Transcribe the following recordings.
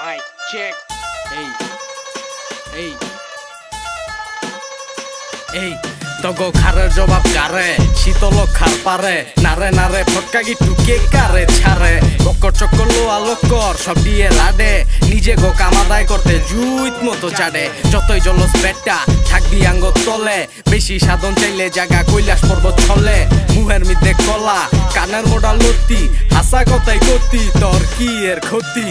Mic check. এই এই এই তগো খারের জবাব কারে শীতল খার পারে নারে নারে ফটকা গিটু কে কারে ছাড়ে বক্কর চক্কর লো আলোকর সব দিয়ে লাডে নিজে গো কামাদায় করতে জুইত মতো চাডে যতই জলস পেটটা থাকবি আঙ্গ তলে বেশি সাধন চাইলে জাগা কৈলাস পর্বত ছলে মুহের মধ্যে কলা কানের মোডা লতি হাসা কথাই করতি তোর কি এর ক্ষতি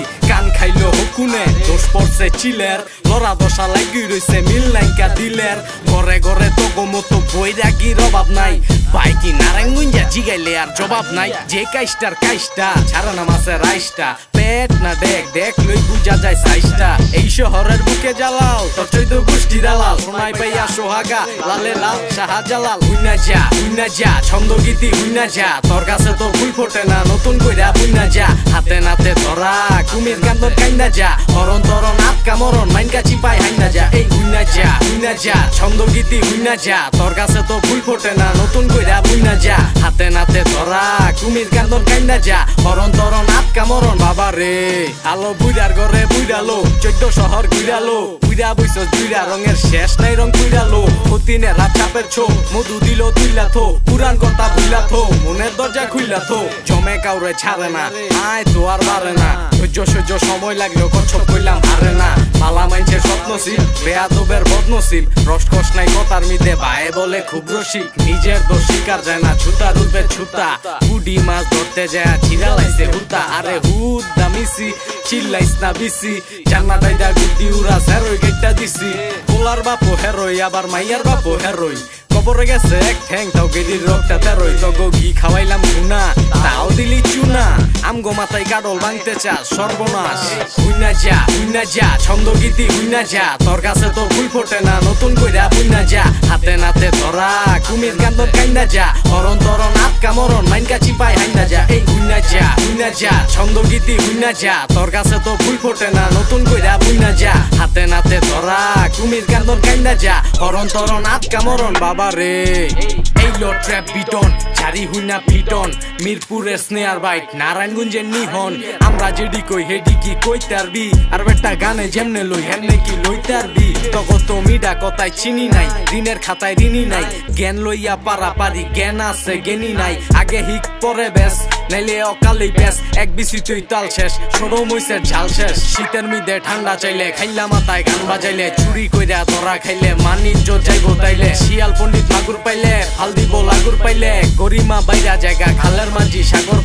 খাইলো হকুনে, দোষ পড়ছে চিলের। লড়া দশা লাগি রইছে মিল নাইকা দিলের। ঘরে ঘরে তো মতো বৈরাগীর অভাব নাই। বাইকি নারায়ণগঞ্জা জিগাইলে আর জবাব নাই। যে কাইস্টার কাইস্টা, ছাড়া নামাসে রাইসটা। পেট না দেখ দেখ লই বুঝা যায় সাইসটা। এই শহরের বুকে জ্বালাও তোর চৈদ গোষ্ঠী দালাল। সোনাই পাইয়া সোহাগা, লালে লাল শাহজালাল। হুইনা যা হুইনা যা, ছন্দ গীতি হুইনা যা। তোর কাছে তো ফুল ফোটে না, নতুন কইরা বুইনা যা। হাতে নাতে ধরা কান্দন কাইনা যা হরণ তরণ আপকা মরণ মাইনকা চিপাই হাইনা যা, এই হুইনা যা হুইনা যা ছন্দ গীতি হুইনা যা, তোর কাছে তো ফুল ফোটে না, নতুন কইরা বুইনা যা, হাতে নাতে ধরা। কুমির কান্দন কাইনা যা। হরণ তরণ আটকা মরণ বাবা রে। আলো বুইরার ঘরে বুইরালো চোদ্দ শহর ঘুরালো। বুইরা বইছ দুইরা রঙের শেষ নাই রং কুইরালো অতিনে রাত চাপের ছো মধু দিল তুইলা থো পুরান কথা বুইলা থো মনের দরজা খুইলা থো জমে কাউরে ছাড়ে না, আয় তো আর পারে না। ধৈর্য সহ্য সময় লাগলেও কচ্ছপ কইলাম হারে না। স্বপ্নশীল বেয়াদবের বদনশীল। রসকস নাই কথার মিদে বায়ে বলে খুব রসিক। নিজের দোষ স্বীকার যায় না, ছুতা রূপে ছুতা। কুডি মাছ ধরতে যায়, ছিড়া লাইছে হুতা। আরে হুদ দামিসি চিল্লাইস না বিসি। জান্না দাইদা গুড্ডি উড়া সেরোই গেটটা দিছি। পোলার বাপো হেরোই, আবার মাইয়ার বাপো হেরোই। কবরে গেছে এক ঠ্যাং, তাও গেদির রক্তটা তেরোই। তগো ঘি খাওয়াইলাম গুনা আমগো মাথায় গাডল ভাঙতে চাস সর্বনাশ। হুইনা যা হুইনা যা ছন্দ গীতি হুইনা যা, তোর কাছে তো ফুল ফোটে না, নতুন কইরা বুইনা যা। হাতে নাতে ধরা, কুমির কান্দন কাইনা যা, হরণ তরণ আটকা মরণ মাইনকা চিপাই হাইনা যা। এই হুইনা যা হুইনা যা ছন্দ গীতি হুইনা যা, তোর কাছে তো ফুল ফোটে না, নতুন কইরা বুইনা যা। হাতে নাতে ধরা, কুমির কান্দন কাইনা যা, হরণ তরণ আটকা মরণ বাবা রে। এই লো ট্র্যাপ বিটন ঝাড়ি হুইনা পিটন, মিরপুরের স্নেয়ার বাইট, নারায়ণগঞ্জের নিহন। আমরা যেডি কই, হেডি কি কইতে আরবি আর বেটা গানে যেমনে লই, হেমনে কি লইতে আরবি তখন তো মিডা কথায় চিনি নাই, ঋণের খাতায় ঋণী নাই। জ্ঞান লইয়া পারা পারি জ্ঞান আছে জ্ঞানী নাই। আগে হিক, পরে বেশ নাইলে অকালেই বেশ এক বিসি তুই তাল শেষ সরো মইসের ঝাল শেষ। শীতের মিদে ঠান্ডা চাইলে, খাইলা মাথায় গান বাজাইলে, চুরি কইরা ধরা খাইলে, মানিজ্য যাইব তাইলে। শিয়াল পণ্ডিত মাগুর পাইলে হালদি দিব লাগুর পাইলে। গরিমা বাইরা জায়গা খালার মাঝি সাগর